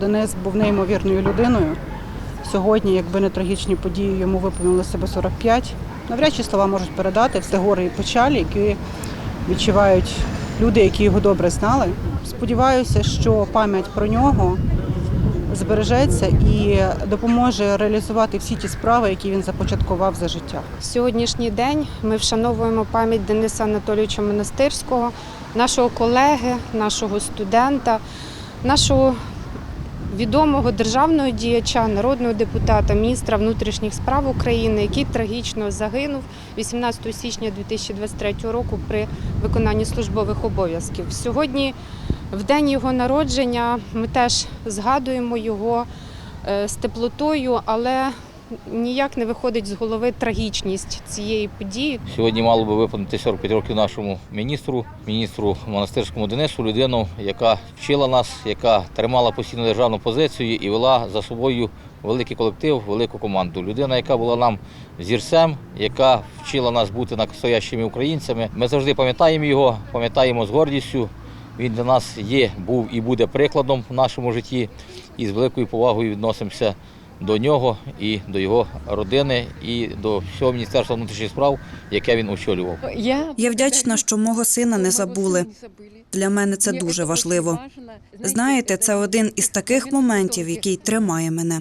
Денис був неймовірною людиною. Сьогодні, якби не трагічні події, йому виповнилося себе 45. Навряд чи слова можуть передати все горе і печалі, які відчувають люди, які його добре знали. Сподіваюся, що пам'ять про нього збережеться і допоможе реалізувати всі ті справи, які він започаткував за життя. Сьогоднішній день ми вшановуємо пам'ять Дениса Анатолійовича Монастирського, нашого колеги, нашого студента, нашого відомого державного діяча, народного депутата, міністра внутрішніх справ України, який трагічно загинув 18 січня 2023 року при виконанні службових обов'язків. Сьогодні, в день його народження, ми теж згадуємо його е, з теплотою, але ніяк не виходить з голови трагічність цієї події. Сьогодні мало би виповнити 45 років нашому міністру, міністру монастирському Денису, людину, яка вчила нас, яка тримала постійну державну позицію і вела за собою великий колектив, велику команду. Людина, яка була нам зірцем, яка вчила нас бути настоящими українцями. Ми завжди пам'ятаємо його, пам'ятаємо з гордістю. Він для нас є, був і буде прикладом в нашому житті, і з великою повагою відносимося до нього і до його родини, і до всього Міністерства внутрішніх справ, яке він очолював. Я вдячна, що мого сина не забули. Для мене це дуже важливо. Знаєте, це один із таких моментів, який тримає мене.